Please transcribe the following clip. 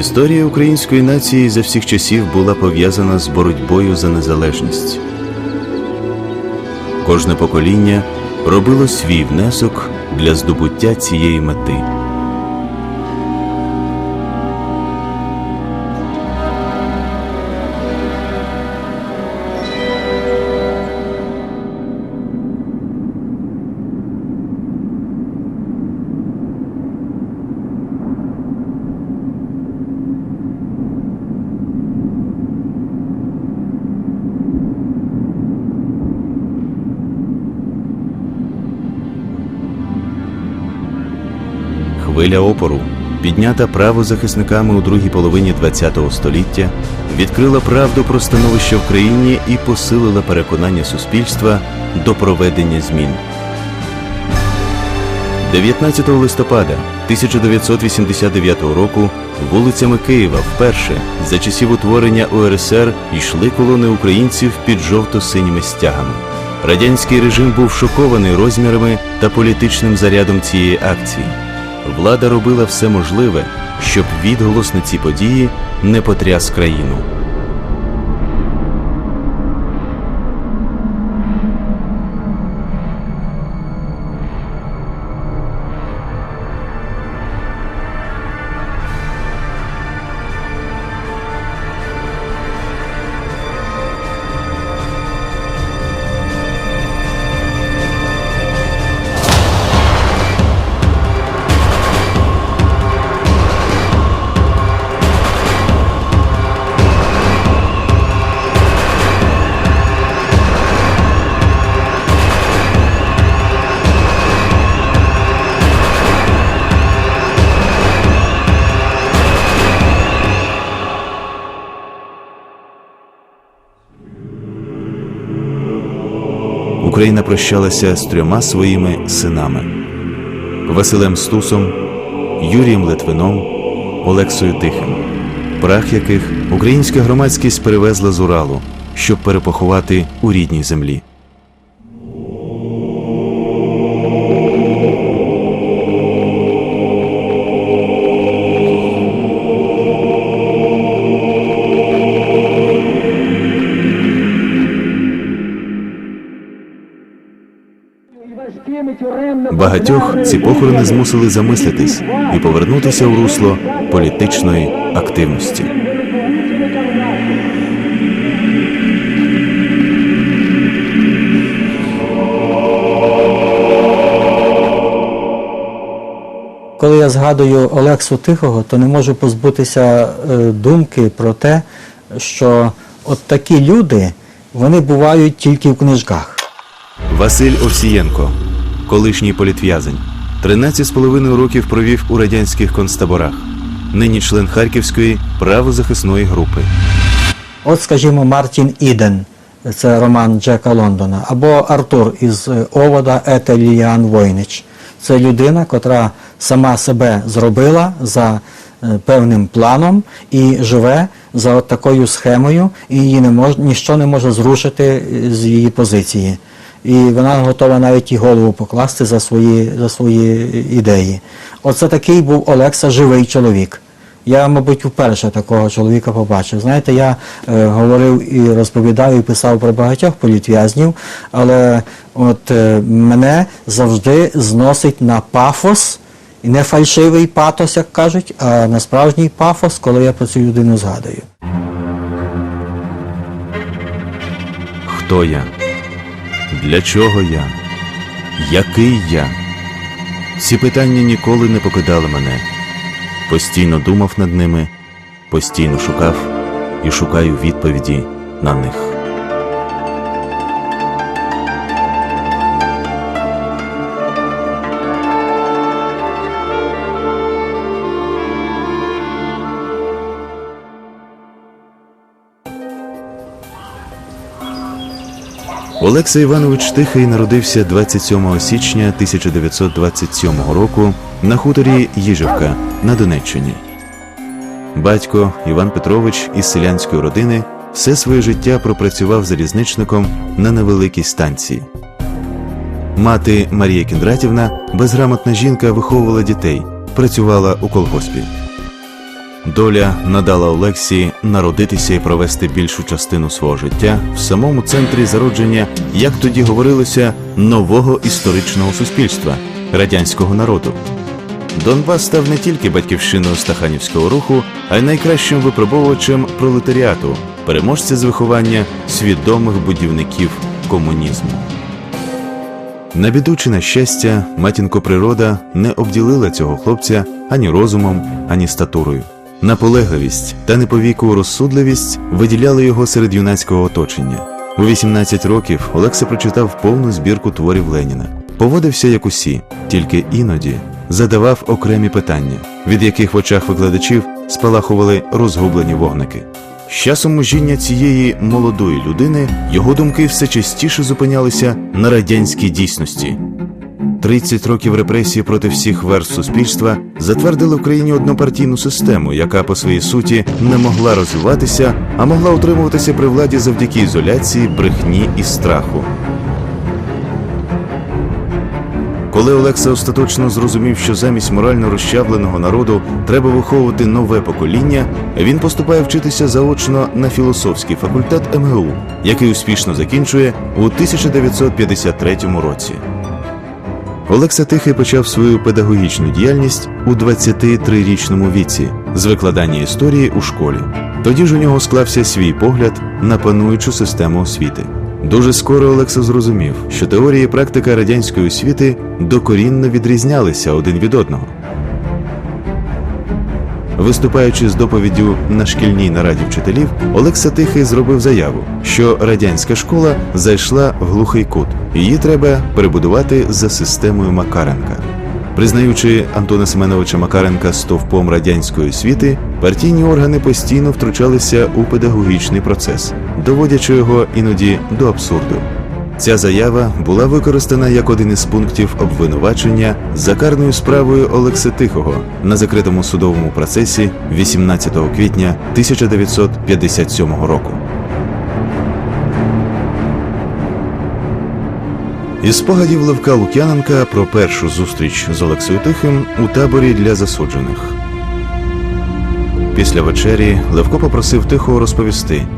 Історія української нації за всіх часів була пов'язана з боротьбою за незалежність. Кожне покоління робило свій внесок для здобуття цієї мети. Хвиля опору, піднята правозахисниками у другій половині ХХ століття, відкрила правду про становище в країні і посилила переконання суспільства до проведення змін. 19 листопада 1989 року вулицями Києва вперше за часів утворення УРСР йшли колони українців під жовто-синіми стягами. Радянський режим був шокований розмірами та політичним зарядом цієї акції. Влада робила все можливе, щоб відголос на ці події не потряс країну. Україна прощалася з трьома своїми синами: Василем Стусом, Юрієм Литвином, Олексою Тихим, прах яких українська громадськість перевезла з Уралу, щоб перепоховати у рідній землі. Багатьох ці похорони змусили замислитись і повернутися у русло політичної активності. Коли я згадую Олексу Тихого, то не можу позбутися е, думки про те, що от такі люди вони бувають тільки в книжках. Василь Овсієнко, колишній політв'язень, 13,5 років провів у радянських концтаборах, нині член Харківської правозахисної групи. От, скажімо, Мартін Іден, це роман Джека Лондона, або Артур із е, Овода Ете Ліліан Войнич. Це людина, котра сама себе зробила за е, певним планом і живе за от такою схемою, і її не мож, ніщо не може зрушити е, з її позиції. І вона готова навіть і голову покласти за свої, за свої ідеї. Оце такий був Олекса живий чоловік. Я, мабуть, вперше такого чоловіка побачив. Знаєте, я е, говорив і розповідав, і писав про багатьох політв'язнів, але от е, мене завжди зносить на пафос, і не фальшивий патос, як кажуть, а на справжній пафос, коли я про цю людину згадую. Хто я? Для чого я? Який я? Ці питання ніколи не покидали мене. Постійно думав над ними, постійно шукав і шукаю відповіді на них. Олекса Іванович Тихий народився 27 січня 1927 року на хуторі Їжевка на Донеччині. Батько Іван Петрович із селянської родини все своє життя пропрацював залізничником на невеликій станції. Мати Марія Кіндратівна, безграмотна жінка, виховувала дітей, працювала у колгоспі. Доля надала Олексі народитися і провести більшу частину свого життя в самому центрі зародження, як тоді говорилося, нового історичного суспільства радянського народу. Донбас став не тільки батьківщиною стаханівського руху, а й найкращим випробовувачем пролетаріату, переможця з виховання свідомих будівників комунізму. На біду чи на щастя, матінко природа не обділила цього хлопця ані розумом, ані статурою. Наполегливість та неповіку розсудливість виділяли його серед юнацького оточення. У 18 років Олекса прочитав повну збірку творів Леніна. Поводився як усі, тільки іноді задавав окремі питання, від яких в очах викладачів спалахували розгублені вогники. З часом мужіння цієї молодої людини його думки все частіше зупинялися на радянській дійсності. 30 років репресій проти всіх верств суспільства затвердили в країні однопартійну систему, яка по своїй суті не могла розвиватися, а могла утримуватися при владі завдяки ізоляції, брехні і страху. Коли Олекса остаточно зрозумів, що замість морально розчавленого народу треба виховувати нове покоління, він поступає вчитися заочно на філософський факультет МГУ, який успішно закінчує у 1953 році. Олекса Тихий почав свою педагогічну діяльність у 23-річному віці з викладання історії у школі. Тоді ж у нього склався свій погляд на пануючу систему освіти. Дуже скоро Олекса зрозумів, що теорії і практика радянської освіти докорінно відрізнялися один від одного. Виступаючи з доповіддю на шкільній нараді вчителів, Олекса Тихий зробив заяву, що радянська школа зайшла в глухий кут, її треба перебудувати за системою Макаренка. Признаючи Антона Семеновича Макаренка стовпом радянської освіти, партійні органи постійно втручалися у педагогічний процес, доводячи його іноді до абсурду. Ця заява була використана як один із пунктів обвинувачення за карною справою Олекси Тихого на закритому судовому процесі 18 квітня 1957 року. Із спогадів Левка Лук'яненка про першу зустріч з Олексою Тихим у таборі для засуджених. Після вечері Левко попросив Тихого розповісти,